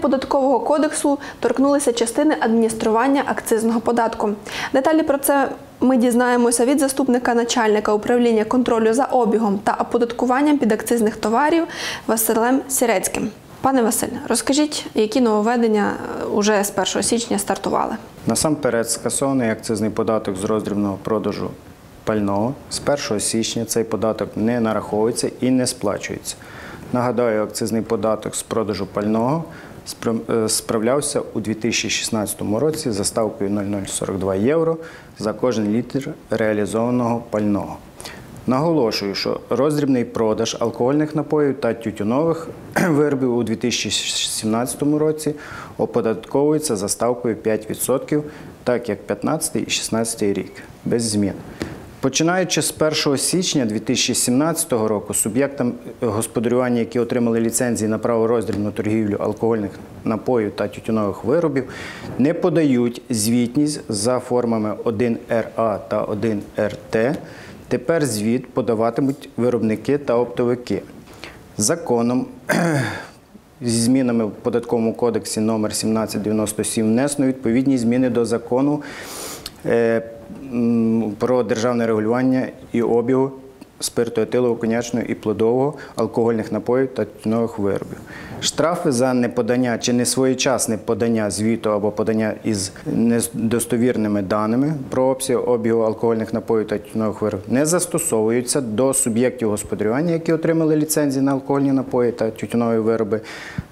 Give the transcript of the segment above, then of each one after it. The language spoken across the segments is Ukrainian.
податкового кодексу торкнулися частини адміністрування акцизного податку. Деталі про це ми дізнаємося від заступника начальника управління контролю за обігом та оподаткуванням підакцизних товарів Василем Сірецьким. Пане Василь, розкажіть, які нововведення е, уже з 1 січня стартували? Насамперед скасований акцизний податок з роздрібного продажу пального. З 1 січня цей податок не нараховується і не сплачується. Нагадаю, акцизний податок з продажу пального е, справлявся у 2016 році за ставкою 0,042 євро за кожен літр реалізованого пального. Наголошую, що роздрібний продаж алкогольних напоїв та тютюнових виробів у 2017 році оподатковується за ставкою 5%, так як 15 і 16 рік, без змін. Починаючи з 1 січня 2017 року, суб'єктам господарювання, які отримали ліцензії на право роздрібну торгівлю алкогольних напоїв та тютюнових виробів, не подають звітність за формами 1РА та 1РТ. Тепер звіт подаватимуть виробники та оптовики. Законом зі змінами в податковому кодексі номер 1797 внесено відповідні зміни до закону про державне регулювання і обігу спирту етилового, конячного і плодового, алкогольних напоїв та тютюнових виробів. Штрафи за неподання чи несвоєчасне подання звіту або подання із недостовірними даними про обсяг обігу алкогольних напоїв та тютюнових виробів не застосовуються до суб'єктів господарювання, які отримали ліцензії на алкогольні напої та тютюнові вироби,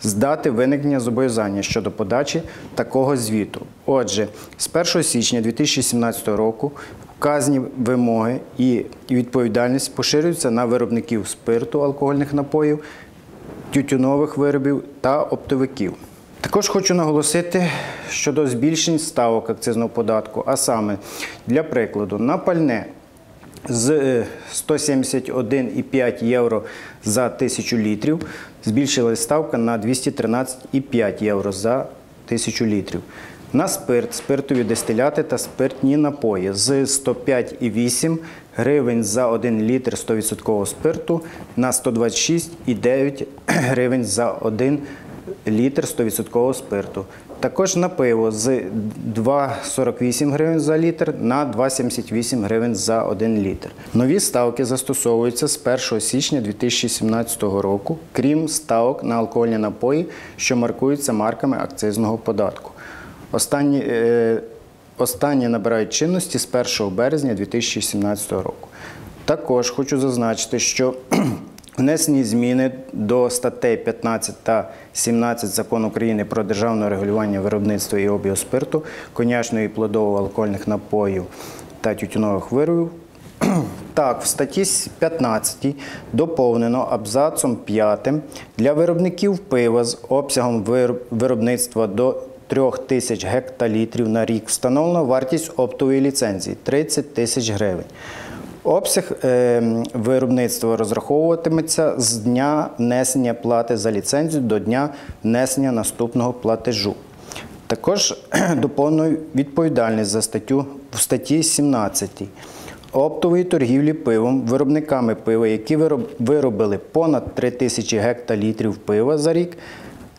з дати виникнення зобов'язання щодо подачі такого звіту. Отже, з 1 січня 2017 року Вказані вимоги і відповідальність поширюються на виробників спирту алкогольних напоїв, тютюнових виробів та оптовиків. Також хочу наголосити щодо збільшень ставок акцизного податку, а саме для прикладу, на пальне з е, 171,5 євро за тисячу літрів збільшилась ставка на 213,5 євро за тисячу літрів. На спирт, спиртові дистиляти та спиртні напої з 105,8 гривень за 1 літр 100% спирту на 126,9 гривень за 1 літр 100% спирту. Також на пиво з 2,48 гривень за літр на 2,78 гривень за 1 літр. Нові ставки застосовуються з 1 січня 2017 року, крім ставок на алкогольні напої, що маркуються марками акцизного податку. Останні, е, останні набирають чинності з 1 березня 2017 року. Також хочу зазначити, що внесені зміни до статей 15 та 17 Закону України про державне регулювання виробництва і обігу спирту, конячного і плодового алкогольних напоїв та тютюнових виробів так, в статті 15 доповнено абзацом 5 для виробників пива з обсягом виробництва до 3 тисяч гектолітрів на рік встановлено вартість оптової ліцензії 30 тисяч гривень. Обсяг е, виробництва розраховуватиметься з дня внесення плати за ліцензію до дня внесення наступного платежу. Також доповнюю відповідальність за статтю в статті 17 оптової торгівлі пивом виробниками пива, які виробили понад 3 тисячі гектолітрів пива за рік.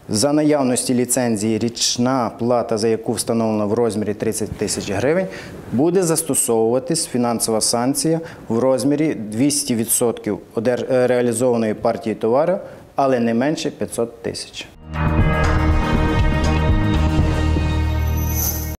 За наявності ліцензії річна плата, за яку встановлено в розмірі 30 тисяч гривень, буде застосовуватись фінансова санкція в розмірі 200% одер- е, реалізованої партії товару, але не менше 500 тисяч.